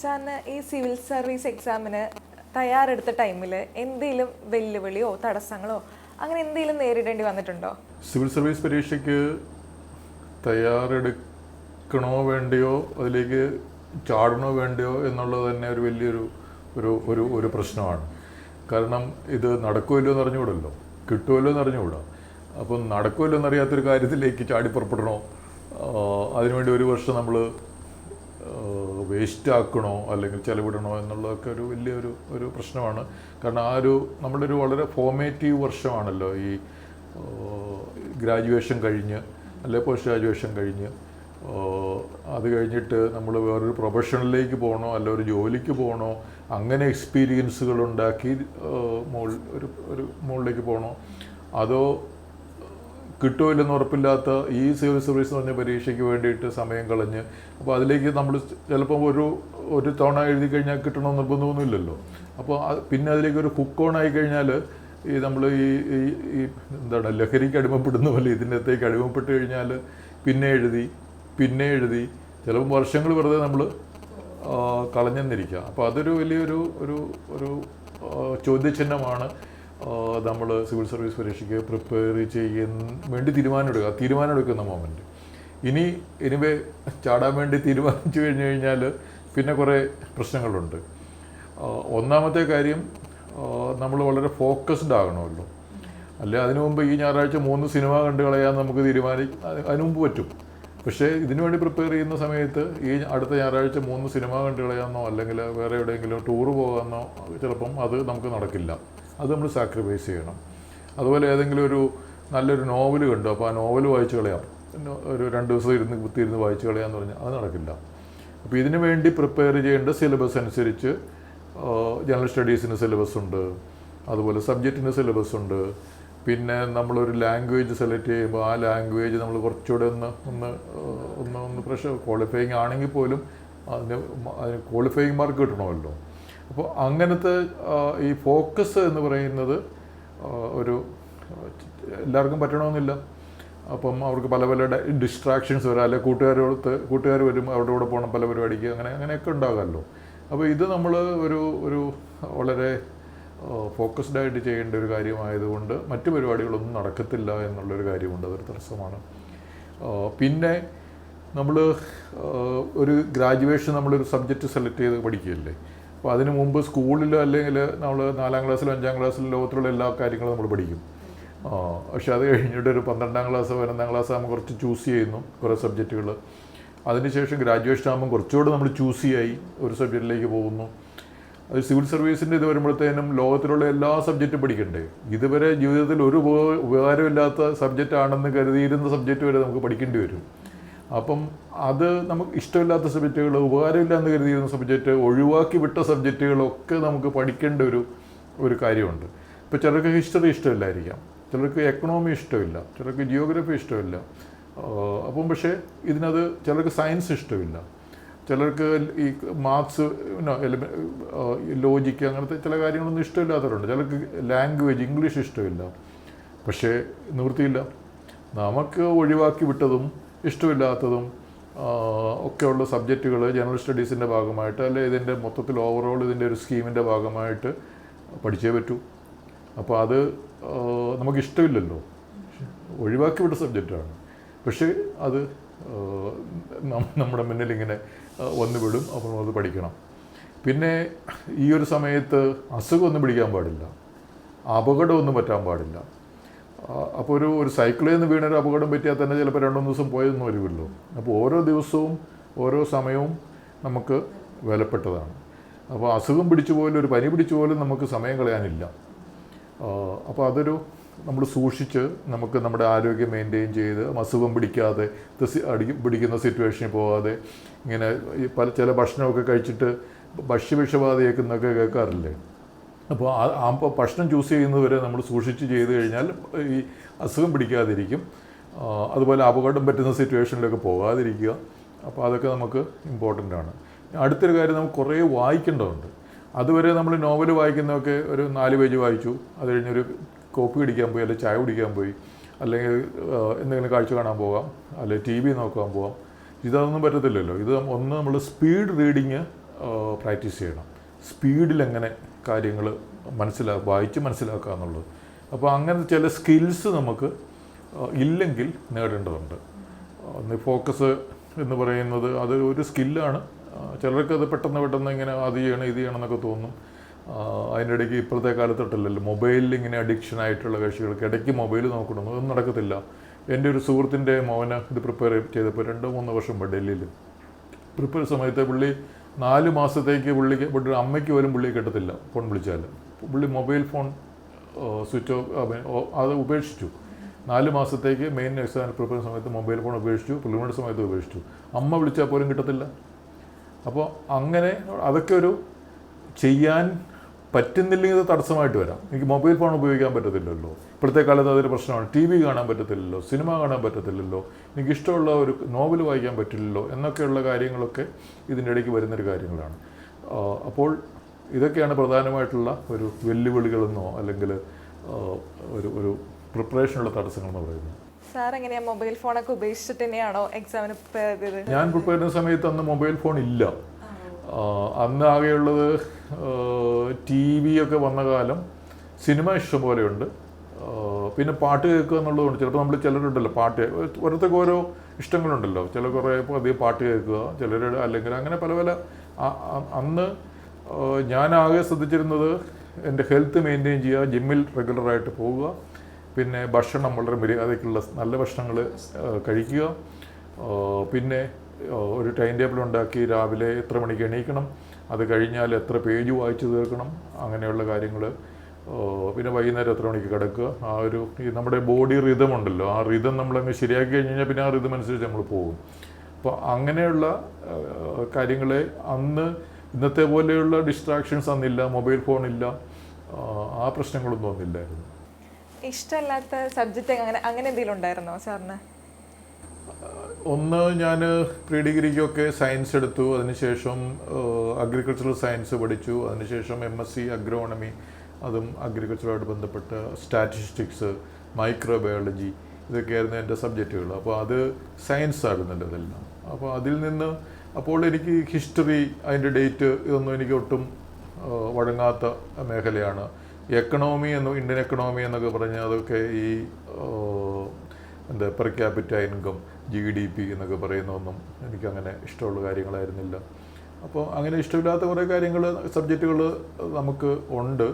സാറിന് ഈ civil service എക്സാമിന് തയ്യാറെടുത്ത ടൈമിൽ എന്തെങ്കിലും വെല്ലുവിളിയോ തടസ്സങ്ങളോ അങ്ങനെ എന്തെങ്കിലും നേരിടേണ്ടി വന്നിട്ടുണ്ടോ? സിവിൽ സർവീസ് പരീക്ഷയ്ക്ക് തയ്യാറെടുക്കണോ വേണ്ടയോ അതിലേക്ക് ചാടണോ വേണ്ടയോ എന്നുള്ളത് തന്നെ ഒരു വലിയൊരു ഒരു ഒരു ഒരു പ്രശ്നമാണ്. കാരണം ഇത് നടക്കുമല്ലോ എന്ന് അറിഞ്ഞുകൂടല്ലോ. കിട്ടുമല്ലോ എന്ന് അറിഞ്ഞുകൂടാ. അപ്പം നടക്കുമല്ലോ എന്നറിയാത്തൊരു കാര്യത്തിലേക്ക് ചാടി പുറപ്പെടണോ? അതിനുവേണ്ടി ഒരു വർഷം നമ്മൾ വേസ്റ്റ് ആക്കണോ അല്ലെങ്കിൽ ചെലവിടണോ എന്നുള്ളതൊക്കെ ഒരു വലിയൊരു ഒരു പ്രശ്നമാണ്. കാരണം ആ ഒരു നമ്മുടെ ഒരു വളരെ ഫോമേറ്റീവ് വർഷമാണല്ലോ ഈ ഗ്രാജുവേഷൻ കഴിഞ്ഞ് അല്ലെ പോസ്റ്റ് ഗ്രാജുവേഷൻ കഴിഞ്ഞ് അത് കഴിഞ്ഞിട്ട് നമ്മൾ വേറൊരു പ്രൊഫഷണലിലേക്ക് പോകണോ അല്ല ഒരു ജോലിക്ക് പോകണോ അങ്ങനെ എക്സ്പീരിയൻസുകൾ ഉണ്ടാക്കി മോൾ ഒരു ഒരു മുകളിലേക്ക് പോകണോ അതോ കിട്ടുമോ ഇല്ലെന്ന് ഉറപ്പില്ലാത്ത ഈ സിവിൽ സർവീസ് എന്ന് പറഞ്ഞ പരീക്ഷയ്ക്ക് വേണ്ടിയിട്ട് സമയം കളഞ്ഞ്. അപ്പോൾ അതിലേക്ക് നമ്മൾ ചിലപ്പോൾ ഒരു ഒരു തവണ എഴുതി കഴിഞ്ഞാൽ കിട്ടണമെന്ന് നിർബന്ധമൊന്നുമില്ലല്ലോ. അപ്പോൾ പിന്നെ അതിലേക്ക് ഒരു ഹുക്ക് ഓൺ ആയി കഴിഞ്ഞാൽ ഈ നമ്മൾ ഈ ഈ ഈ എന്താണ് ലഹരിക്ക് അടിമപ്പെടുന്ന പോലെ ഇതിന്റെ അകത്തേക്ക് അടിമപ്പെട്ട് കഴിഞ്ഞാൽ പിന്നെ എഴുതി പിന്നെ എഴുതി ചിലപ്പോൾ വർഷങ്ങൾ വെറുതെ നമ്മൾ കളഞ്ഞെന്നിരിക്കുക അപ്പോൾ അതൊരു വലിയൊരു ഒരു ഒരു ചോദ്യചിഹ്നമാണ്. നമ്മൾ സിവിൽ സർവീസ് പരീക്ഷയ്ക്ക് പ്രിപ്പയർ ചെയ്യുന്ന വേണ്ടി തീരുമാനമെടുക്കുക തീരുമാനമെടുക്കുന്ന മൊമെന്റ് ഇനി എനിവേ ചാടാൻ വേണ്ടി തീരുമാനിച്ചു കഴിഞ്ഞു കഴിഞ്ഞാൽ പിന്നെ കുറേ പ്രശ്നങ്ങളുണ്ട്. ഒന്നാമത്തെ കാര്യം നമ്മൾ വളരെ ഫോക്കസ്ഡ് ആകണമല്ലോ. അല്ല അതിനു മുമ്പ് ഈ ഞായറാഴ്ച മൂന്ന് സിനിമ കണ്ടു കളയാൻ നമുക്ക് തീരുമാനി അതിനു മുമ്പ് പറ്റും. പക്ഷേ ഇതിനു വേണ്ടി പ്രിപ്പയർ ചെയ്യുന്ന സമയത്ത് ഈ അടുത്ത ഞായറാഴ്ച മൂന്ന് സിനിമ കണ്ടു കളയാമെന്നോ അല്ലെങ്കിൽ വേറെ എവിടെയെങ്കിലും ടൂർ പോകാമെന്നോ ചിലപ്പം അത് നമുക്ക് നടക്കില്ല. അത് നമ്മൾ സാക്രിഫൈസ് ചെയ്യണം. അതുപോലെ ഏതെങ്കിലും ഒരു നല്ലൊരു നോവൽ കണ്ടു അപ്പോൾ ആ നോവൽ വായിച്ചു കളയാം. ഒരു രണ്ട് ദിവസം ഇരുന്ന് കുത്തിയിരുന്ന് വായിച്ചു കളയാന്ന് പറഞ്ഞാൽ അത് നടക്കില്ല. അപ്പോൾ ഇതിനു വേണ്ടി പ്രിപ്പയർ ചെയ്യേണ്ട സിലബസ് അനുസരിച്ച് ജനറൽ സ്റ്റഡീസിന് സിലബസ് ഉണ്ട്. അതുപോലെ സബ്ജക്റ്റിന് സിലബസ് ഉണ്ട്. പിന്നെ നമ്മളൊരു ലാംഗ്വേജ് സെലക്ട് ചെയ്യുമ്പോൾ ആ ലാംഗ്വേജ് നമ്മൾ കുറച്ചുകൂടെ ഒന്ന് ഒന്ന് ഒന്ന് ഒന്ന് പ്രഷർ ക്വാളിഫയിങ് ആണെങ്കിൽ പോലും അതിന് ക്വാളിഫയിങ് മാർക്ക് കിട്ടണമല്ലോ. അപ്പോൾ അങ്ങനത്തെ ഈ ഫോക്കസ് എന്ന് പറയുന്നത് ഒരു എല്ലാവർക്കും പറ്റണമെന്നില്ല. അപ്പം അവർക്ക് പല പല ഡിസ്ട്രാക്ഷൻസ് വരാം. അല്ലെങ്കിൽ കൂട്ടുകാരോടത്ത് കൂട്ടുകാർ വരും അവരുടെ കൂടെ പോകണം പല പരിപാടിക്ക് അങ്ങനെ അങ്ങനെയൊക്കെ ഉണ്ടാകാമല്ലോ. അപ്പോൾ ഇത് നമ്മൾ ഒരു ഒരു വളരെ ഫോക്കസ്ഡ് ആയിട്ട് ചെയ്യേണ്ട ഒരു കാര്യമായതുകൊണ്ട് മറ്റു പരിപാടികളൊന്നും നടക്കത്തില്ല എന്നുള്ളൊരു കാര്യമുണ്ട്. അതൊരു തടസ്സമാണ്. പിന്നെ നമ്മൾ ഒരു ഗ്രാജുവേഷൻ നമ്മളൊരു സബ്ജക്റ്റ് സെലക്ട് ചെയ്ത് പഠിക്കുകയല്ലേ? അപ്പോൾ അതിന് മുമ്പ് സ്കൂളിലോ അല്ലെങ്കിൽ നമ്മൾ നാലാം ക്ലാസ്സിലോ അഞ്ചാം ക്ലാസ്സിലോ ലോകത്തിലുള്ള എല്ലാ കാര്യങ്ങളും നമ്മൾ പഠിക്കും. പക്ഷെ അത് കഴിഞ്ഞിട്ട് ഒരു പന്ത്രണ്ടാം ക്ലാസ് പതിനൊന്നാം ക്ലാസ് ആകുമ്പോൾ കുറച്ച് ചൂസ് ചെയ്യുന്നു കുറേ സബ്ജക്റ്റുകൾ അതിനുശേഷം ഗ്രാജുവേഷൻ ആകുമ്പോൾ കുറച്ചുകൂടെ നമ്മൾ ചൂസ് ചെയ്യായി ഒരു സബ്ജക്റ്റിലേക്ക് പോകുന്നു. അത് സിവിൽ സർവീസിന്റെ ഇത് വരുമ്പോഴത്തേനും ലോകത്തിലുള്ള എല്ലാ സബ്ജക്റ്റും പഠിക്കണ്ടേ? ഇതുവരെ ജീവിതത്തിൽ ഒരു ഉപ- ഉപകാരമില്ലാത്ത സബ്ജക്റ്റ് ആണെന്ന് കരുതിയിരുന്ന സബ്ജക്റ്റ് വരെ നമുക്ക് പഠിക്കേണ്ടി വരും. അപ്പം അത് നമുക്ക് ഇഷ്ടമില്ലാത്ത സബ്ജക്റ്റുകൾ ഉപകാരമില്ല എന്ന് കരുതിയിരുന്ന സബ്ജക്റ്റ് ഒഴിവാക്കി വിട്ട സബ്ജക്റ്റുകളൊക്കെ നമുക്ക് പഠിക്കേണ്ട ഒരു ഒരു കാര്യമുണ്ട്. ഇപ്പോൾ ചിലർക്ക് ഹിസ്റ്ററി ഇഷ്ടമില്ലായിരിക്കാം. ചിലർക്ക് എക്കണോമി ഇഷ്ടമില്ല. ചിലർക്ക് ജിയോഗ്രഫി ഇഷ്ടമില്ല. അപ്പം പക്ഷേ ഇതിനത് ചിലർക്ക് സയൻസ് ഇഷ്ടമില്ല. ചിലർക്ക് ഈ മാത്സ് ലോജിക്ക് അങ്ങനത്തെ ചില കാര്യങ്ങളൊന്നും ഇഷ്ടമില്ലാത്തവരുണ്ട്. ചിലർക്ക് ലാംഗ്വേജ് ഇംഗ്ലീഷ് ഇഷ്ടമില്ല. പക്ഷേ നിവൃത്തിയില്ല. നമുക്ക് ഒഴിവാക്കി വിട്ടതും ഇഷ്ടമില്ലാത്തതും ഒക്കെയുള്ള സബ്ജക്റ്റുകൾ ജനറൽ സ്റ്റഡീസിന്റെ ഭാഗമായിട്ട് അല്ലെ ഇതിന്റെ മൊത്തത്തിൽ ഓവറോൾ ഇതിന്റെ ഒരു സ്കീമിന്റെ ഭാഗമായിട്ട് പഠിച്ചേ പറ്റൂ. അപ്പോൾ അത് നമുക്ക് നമുക്കിഷ്ടമില്ലല്ലോ. ഒഴിവാക്കി വിട്ട സബ്ജക്റ്റാണ്. പക്ഷേ അത് നമ്മുടെ മുന്നിൽ ഇങ്ങനെ വന്നു വിടും. അപ്പോൾ അത് പഠിക്കണം. പിന്നെ ഈ ഒരു സമയത്ത് അസുഖമൊന്നും പിടിക്കാൻ പാടില്ല. അപകടമൊന്നും പറ്റാൻ പാടില്ല. അപ്പോൾ ഒരു ഒരു സൈക്കിളിൽ നിന്ന് വീണൊരു അപകടം പറ്റിയാൽ തന്നെ ചിലപ്പോൾ രണ്ടു ദിവസം പോയെന്ന് വരുമല്ലോ. അപ്പോൾ ഓരോ ദിവസവും ഓരോ സമയവും നമുക്ക് വിലപ്പെട്ടതാണ്. അപ്പോൾ അസുഖം പിടിച്ചു പോലും ഒരു പനി പിടിച്ചു പോലും നമുക്ക് സമയം കളയാനില്ല. അപ്പോൾ അതൊരു നമ്മൾ സൂക്ഷിച്ച് നമുക്ക് നമ്മുടെ ആരോഗ്യം മെയിന്റെയിൻ ചെയ്ത് അസുഖം പിടിക്കാതെ അടി പിടിക്കുന്ന സിറ്റുവേഷനിൽ പോകാതെ ഇങ്ങനെ പല ചില ഭക്ഷണമൊക്കെ കഴിച്ചിട്ട് ഭക്ഷ്യവിഷബാധയേക്കുന്നൊക്കെ കേൾക്കാറില്ലേ? അപ്പോൾ ആ ഭക്ഷണം ചൂസ് ചെയ്യുന്നവരെ നമ്മൾ സൂക്ഷിച്ച് ചെയ്ത് കഴിഞ്ഞാൽ ഈ അസുഖം പിടിക്കാതിരിക്കും. അതുപോലെ അപകടം പറ്റുന്ന സിറ്റുവേഷനിലൊക്കെ പോകാതിരിക്കുക. അപ്പോൾ അതൊക്കെ നമുക്ക് ഇമ്പോർട്ടന്റ് ആണ്. അടുത്തൊരു കാര്യം നമുക്ക് കുറേ വായിക്കേണ്ടതുണ്ട്. അതുവരെ നമ്മൾ നോവൽ വായിക്കുന്നതൊക്കെ ഒരു നാല് പേജ് വായിച്ചു. അത് കഴിഞ്ഞൊരു കോപ്പി കുടിക്കാൻ പോയി അല്ലെങ്കിൽ ചായ കുടിക്കാൻ പോയി അല്ലെങ്കിൽ എന്തെങ്കിലും കാഴ്ച കാണാൻ പോകാം അല്ലെങ്കിൽ ടി വി നോക്കാൻ പോകാം. ഇതൊന്നും പറ്റത്തില്ലല്ലോ. ഇത് ഒന്ന് നമ്മൾ സ്പീഡ് റീഡിങ് പ്രാക്ടീസ് ചെയ്യണം. സ്പീഡിൽ എങ്ങനെ കാര്യങ്ങൾ മനസ്സിലാ വായിച്ച് മനസ്സിലാക്കുക എന്നുള്ളത്. അപ്പോൾ അങ്ങനെ ചില സ്കിൽസ് നമുക്ക് ഇല്ലെങ്കിൽ നേടേണ്ടതുണ്ട്. ഫോക്കസ് എന്ന് പറയുന്നത് അത് ഒരു സ്കില്ലാണ് ചിലർക്ക് അത് പെട്ടെന്ന് പെട്ടെന്ന് ഇങ്ങനെ അത് ചെയ്യണം ഇത് ചെയ്യണം എന്നൊക്കെ തോന്നും. അതിന്റെ ഇടയ്ക്ക് ഇപ്പോഴത്തെ കാലത്തൊട്ടല്ലല്ലോ മൊബൈലിൽ ഇങ്ങനെ അഡിക്ഷൻ ആയിട്ടുള്ള കക്ഷികൾക്ക് ഇടയ്ക്ക് മൊബൈൽ നോക്കണം അതൊന്നും നടക്കത്തില്ല. എന്റെ ഒരു സുഹൃത്തിന്റെ മോനെ ഇത് പ്രിപ്പയർ ചെയ്തപ്പോൾ രണ്ടോ മൂന്നോ വർഷം ഡൽഹിയിൽ. പ്രിപ്പയർ സമയത്ത് പുള്ളി നാല് മാസത്തേക്ക് പുള്ളിക്ക് പുള്ളി അമ്മയ്ക്ക് പോലും പുള്ളിയെ കിട്ടത്തില്ല ഫോൺ വിളിച്ചാൽ പുള്ളി മൊബൈൽ ഫോൺ സ്വിച്ച് ഓഫ് അത് ഉപേക്ഷിച്ചു. നാല് മാസത്തേക്ക് മെയിൻ എക്സാമിന് പ്രിപ്പയർ സമയത്ത് മൊബൈൽ ഫോൺ ഉപേക്ഷിച്ചു പ്രിലിമിനറി സമയത്ത് ഉപേക്ഷിച്ചു. അമ്മ വിളിച്ചാൽ പോലും കിട്ടത്തില്ല. അപ്പോൾ അങ്ങനെ അതൊക്കെ ഒരു ചെയ്യാൻ പറ്റുന്നില്ലെങ്കിൽ തടസ്സമായിട്ട് വരാം. എനിക്ക് മൊബൈൽ ഫോൺ ഉപയോഗിക്കാൻ പറ്റത്തില്ലല്ലോ. ഇപ്പോഴത്തെ കാലത്ത് അതൊരു പ്രശ്നമാണ്. ടി വി കാണാൻ പറ്റത്തില്ലല്ലോ സിനിമ കാണാൻ പറ്റത്തില്ലല്ലോ എനിക്കിഷ്ടമുള്ള ഒരു നോവൽ വായിക്കാൻ പറ്റില്ലല്ലോ എന്നൊക്കെയുള്ള കാര്യങ്ങളൊക്കെ ഇതിന്റെ ഇടയ്ക്ക് വരുന്നൊരു കാര്യങ്ങളാണ്. അപ്പോൾ ഇതൊക്കെയാണ് പ്രധാനമായിട്ടുള്ള ഒരു വെല്ലുവിളികളെന്നോ അല്ലെങ്കിൽ ഒരു ഒരു പ്രിപ്പറേഷനുള്ള തടസ്സങ്ങളെന്ന് പറയുന്നത്. സാർ എങ്ങനെയാ മൊബൈൽ ഫോണൊക്കെ ഉപേക്ഷിച്ചിട്ട് തന്നെയാണോ എക്സാമിന് പ്രിപ്പയർ ചെയ്തത്? ഞാൻ പ്രിപ്പയർ ചെയ്യുന്ന സമയത്ത് അന്ന് മൊബൈൽ ഫോൺ ഇല്ല. അന്ന് ആകെയുള്ളത് ടി വി ഒക്കെ വന്ന കാലം സിനിമ ഇഷ്ടംപോലെയുണ്ട് പിന്നെ പാട്ട് കേൾക്കുക എന്നുള്ളതുകൊണ്ട് ചിലപ്പോൾ നമ്മൾ ചിലരുണ്ടല്ലോ പാട്ട് ഓരോരുത്തർക്ക് ഓരോ ഇഷ്ടങ്ങളുണ്ടല്ലോ. ചില കുറേ അധികം പാട്ട് കേൾക്കുക ചിലരുടെ അല്ലെങ്കിൽ അങ്ങനെ പല പല അന്ന് ആകെ ശ്രദ്ധിച്ചിരുന്നത് എന്റെ ഹെൽത്ത് മെയിന്റെയിൻ ചെയ്യുക ജിമ്മിൽ റെഗുലറായിട്ട് പോവുക പിന്നെ ഭക്ഷണം വളരെ മര്യാദയ്ക്കുള്ള നല്ല ഭക്ഷണങ്ങൾ കഴിക്കുക പിന്നെ ഒരു ടൈം ടേബിൾ ഉണ്ടാക്കി രാവിലെ എത്ര മണിക്ക് എണീക്കണം അത് കഴിഞ്ഞാൽ എത്ര പേജ് വായിച്ചു തീർക്കണം അങ്ങനെയുള്ള കാര്യങ്ങൾ പിന്നെ വൈകുന്നേരം എത്ര മണിക്ക് കിടക്കുക? ആ ഒരു ഈ നമ്മുടെ ബോഡി റിതം ഉണ്ടല്ലോ. ആ റിതം നമ്മളങ്ങ് ശരിയാക്കി കഴിഞ്ഞ് കഴിഞ്ഞാൽ പിന്നെ ആ റിതം അനുസരിച്ച് നമ്മൾ പോകും. അപ്പോൾ അങ്ങനെയുള്ള കാര്യങ്ങളെ അന്ന് ഇന്നത്തെ പോലെയുള്ള ഡിസ്ട്രാക്ഷൻസ് അന്നില്ല മൊബൈൽ ഫോൺ ഇല്ല ആ, ആ പ്രശ്നങ്ങളൊന്നും അന്നില്ലായിരുന്നു. ഇഷ്ടമല്ലാത്ത സബ്ജക്റ്റ് അങ്ങനെ അങ്ങനെ എന്തെങ്കിലും ഉണ്ടായിരുന്നോ സാറിന്? ഒന്ന് ഞാൻ പ്രീ ഡിഗ്രിക്കൊക്കെ സയൻസ് എടുത്തു. അതിനുശേഷം അഗ്രികൾച്ചറൽ സയൻസ് പഠിച്ചു. അതിനുശേഷം എം എസ് സി അഗ്രോണമി അതും അഗ്രികൾച്ചറുമായിട്ട് ബന്ധപ്പെട്ട സ്റ്റാറ്റിസ്റ്റിക്സ് മൈക്രോബയോളജി ഇതൊക്കെയായിരുന്നു എന്റെ സബ്ജക്റ്റുകൾ അപ്പോൾ അത് സയൻസ് ആയിരുന്നല്ലോ ഇതെല്ലാം അപ്പോൾ അതിൽ നിന്ന് അപ്പോൾ എനിക്ക് ഹിസ്റ്ററി അതിന്റെ ഡേറ്റ് ഇതൊന്നും എനിക്ക് ഒട്ടും വഴങ്ങാത്ത മേഖലയാണ്. എക്കണോമി എന്ന് ഇന്ത്യൻ എക്കണോമി എന്നൊക്കെ പറഞ്ഞാൽ അതൊക്കെ ഈ എന്താ per capita income G D P എന്നൊക്കെ പറയുന്നതൊന്നും എനിക്കങ്ങനെ ഇഷ്ടമുള്ള കാര്യങ്ങളായിരുന്നില്ല. അപ്പോൾ അങ്ങനെ ഇഷ്ടമില്ലാത്ത കുറേ കാര്യങ്ങൾ സബ്ജക്റ്റുകൾ നമുക്ക് ഉണ്ട്.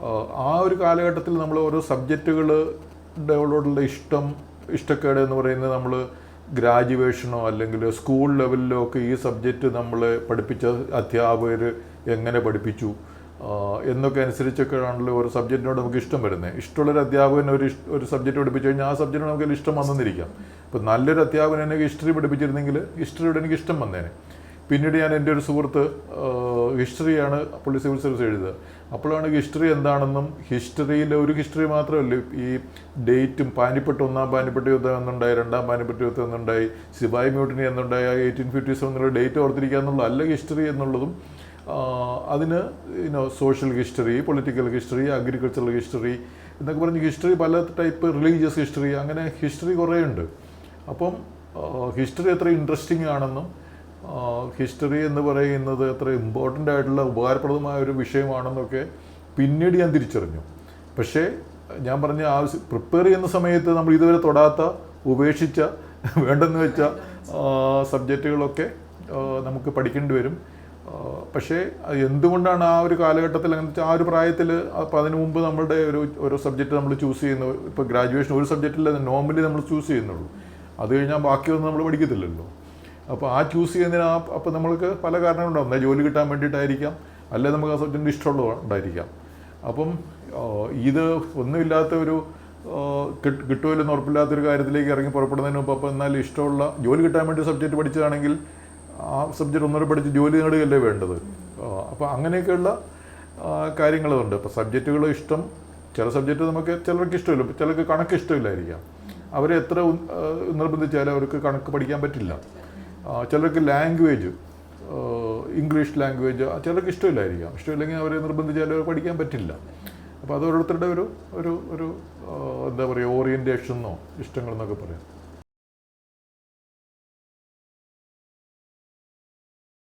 ആ, ഒരു കാലഘട്ടത്തിൽ നമ്മൾ ഓരോ സബ്ജക്റ്റുകളുടെ ഇഷ്ടം ഇഷ്ടക്കേട് എന്ന് പറയുന്നത് നമ്മൾ ഗ്രാജുവേഷനോ അല്ലെങ്കിൽ സ്കൂൾ ലെവലിലോ ഒക്കെ ഈ സബ്ജക്റ്റ് നമ്മൾ പഠിപ്പിച്ച അധ്യാപകർ എങ്ങനെ പഠിപ്പിച്ചു എന്നൊക്കെ അനുസരിച്ചൊക്കെ ആണല്ലോ ഒരു സബ്ജക്റ്റിനോട് നമുക്ക് ഇഷ്ടം വരുന്നത്. ഇഷ്ടമുള്ളൊരു അധ്യാപകൻ ഒരു ഒരു സബ്ജക്റ്റ് പഠിപ്പിച്ചു കഴിഞ്ഞാൽ ആ സബ്ജക്റ്റിനോട് നമുക്ക് ഇഷ്ടം വന്നെന്നിരിക്കാം ഇപ്പം നല്ലൊരു അധ്യാപകൻ എനിക്ക് ഹിസ്റ്ററി പഠിപ്പിച്ചിരുന്നെങ്കിൽ ഹിസ്റ്ററിയോട് എനിക്ക് ഇഷ്ടം വന്നേനെ. പിന്നീട് ഞാൻ എന്റെ ഒരു സുഹൃത്ത് ഹിസ്റ്ററിയാണ് പുള്ളി സിവിൽ സർവീസ് എഴുതുക അപ്പോഴാണ് ഹിസ്റ്ററി എന്താണെന്നും ഹിസ്റ്ററിയിലെ ഒരു ഹിസ്റ്ററി മാത്രമല്ല ഈ ഡേറ്റും പാനിപ്പെട്ട് ഒന്നാം പാനിപ്പെട്ട് യുദ്ധം എന്നുണ്ടായി രണ്ടാം പാനിപ്പെട്ട് യുദ്ധം എന്നുണ്ടായി സിബായ് മ്യൂട്ടിനി എന്നുണ്ടായി എയ്റ്റീൻ ഫിഫ്റ്റി സെവൻ ഡേറ്റ് ഓർത്തിരിക്കുക എന്നുള്ള അല്ല ഹിസ്റ്ററി എന്നുള്ളതും അതിന് ഇനോ social history political history agricultural history എന്നൊക്കെ പറഞ്ഞ് ഹിസ്റ്ററി പല ടൈപ്പ് റിലീജിയസ് ഹിസ്റ്ററി അങ്ങനെ ഹിസ്റ്ററി കുറേ ഉണ്ട് അപ്പം ഹിസ്റ്ററി എത്ര ഇൻട്രസ്റ്റിംഗ് ആണെന്നും ഹിസ്റ്ററി എന്ന് പറയുന്നത് അത്ര ഇമ്പോർട്ടന്റ് ആയിട്ടുള്ള ഉപകാരപ്രദമായ ഒരു വിഷയമാണെന്നൊക്കെ പിന്നീട് ഞാൻ തിരിച്ചറിഞ്ഞു. പക്ഷേ ഞാൻ പറഞ്ഞ ആവശ്യം പ്രിപ്പയർ ചെയ്യുന്ന സമയത്ത് നമ്മൾ ഇതുവരെ തൊടാത്ത ഉപേക്ഷിച്ച വേണ്ടെന്ന് വെച്ച സബ്ജക്റ്റുകളൊക്കെ നമുക്ക് പഠിക്കേണ്ടി വരും. പക്ഷേ എന്തുകൊണ്ടാണ് ആ ഒരു കാലഘട്ടത്തിൽ അങ്ങനെ ആ ഒരു പ്രായത്തിൽ അപ്പോൾ അതിന് മുമ്പ് നമ്മളുടെ ഒരു ഓരോ സബ്ജക്റ്റ് നമ്മൾ ചൂസ് ചെയ്യുന്ന ഇപ്പോൾ ഗ്രാജുവേഷൻ ഒരു സബ്ജക്റ്റിൽ നോർമലി നമ്മൾ ചൂസ് ചെയ്യുന്നുള്ളൂ. അത് കഴിഞ്ഞാൽ ബാക്കിയൊന്നും നമ്മൾ പഠിക്കത്തില്ലല്ലോ. അപ്പോൾ ആ ചൂസ് ചെയ്യുന്നതിന് ആ അപ്പോൾ നമ്മൾക്ക് പല കാരണങ്ങളുണ്ടാവും. എന്നാൽ ജോലി കിട്ടാൻ വേണ്ടിയിട്ടായിരിക്കാം. അല്ലെങ്കിൽ നമുക്ക് ആ സബ്ജക്റ്റ് ഇഷ്ടമുള്ള ഉണ്ടായിരിക്കാം. അപ്പം ഇത് ഒന്നുമില്ലാത്ത ഒരു കിട്ടുമല്ലെന്ന് ഉറപ്പില്ലാത്തൊരു കാര്യത്തിലേക്ക് ഇറങ്ങി പുറപ്പെടുന്നതിന് മുമ്പ് അപ്പോൾ എന്നാൽ ഇഷ്ടമുള്ള ജോലി കിട്ടാൻ വേണ്ടി സബ്ജക്റ്റ് പഠിച്ചതാണെങ്കിൽ ആ സബ്ജക്റ്റ് ഒന്നുകൂടെ പഠിച്ച് ജോലി നേടുകയല്ലേ വേണ്ടത്. അപ്പോൾ അങ്ങനെയൊക്കെയുള്ള കാര്യങ്ങളുണ്ട്. ഇപ്പോൾ സബ്ജക്റ്റുകൾ ഇഷ്ടം. ചില സബ്ജക്റ്റ് നമുക്ക് ചിലർക്ക് ഇഷ്ടമില്ല. ചിലർക്ക് കണക്ക് ഇഷ്ടമില്ലായിരിക്കാം. അവരെ എത്ര നിർബന്ധിച്ചാലും അവർക്ക് കണക്ക് പഠിക്കാൻ പറ്റില്ല. ചിലർക്ക് ലാംഗ്വേജ് ഇംഗ്ലീഷ് ലാംഗ്വേജ് ചിലർക്ക് ഇഷ്ടമില്ലായിരിക്കാം. ഇഷ്ടമില്ലെങ്കിൽ അവരെ നിർബന്ധിച്ചാലും അവർ പഠിക്കാൻ പറ്റില്ല. അപ്പോൾ അത് ഓരോരുത്തരുടെ ഒരു ഒരു ഒരു എന്താ പറയുക ഓറിയന്റേഷൻ എന്നോ ഇഷ്ടങ്ങളെന്നൊക്കെ പറയാം.